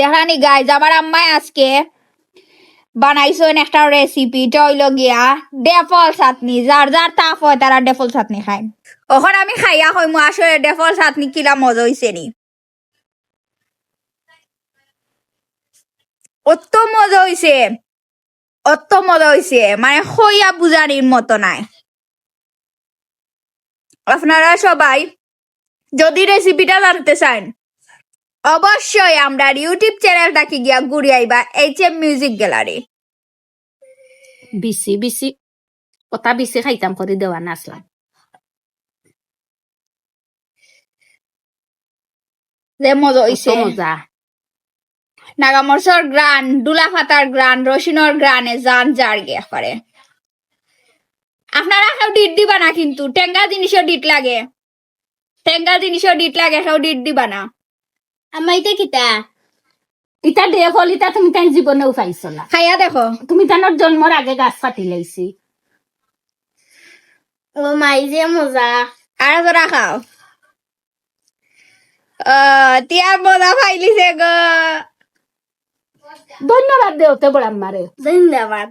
দেখানি guys আমার আম্মাই আজকে বানাইছেন একটা রেসিপি হইল গিয়া। ডেফল চাটনি যার যার তাপ হয় তারা ডেফল চাটনি খায়। ওখন আমি খাইয়া হইমু আসলে ডেফল চাটনি কিলা মজা হইছে নি। অত মজা হইছে। অত মজা হইছে। মানে হইয়া বুজানির মতো নাই। আপনারা সবাই যদি রেসিপিটা জানতে চান অবশ্যই আমরা ইউটিউব চ্যানেলটাকে গিয়া ঘুরে আইবা এইচ এম মিউজিক গ্যালারি বিচি বিচি। কটা বিচি খাইতাম করে দেওয়া নাচলাম যে মজা কত হইছে। মজা। নাগামরসর গ্রান ফাতার গ্রান রসুনের গ্রানে জান জার গিয়া করে আপনারা কেউ ডিট দিবা না কিন্তু টেঙ্গা জিনিসও ডিট লাগে। টেঙ্গা জিনিসও ডিট লাগে কেউ ডিট দিবা না। আমার এটা কিতা ইটা দে ফল ইটা তুমি তাই জীবনেও পাইছ না খাইয়া দেখো। তুমি তানোর জন্মর আগে গাছ কাটি লাইছি ও মাই যে মজা। আর তোরা খাও। তিয়ার মজা পাইলিছে গো। ধন্যবাদ দেওতে বড় আমারে ধন্যবাদ।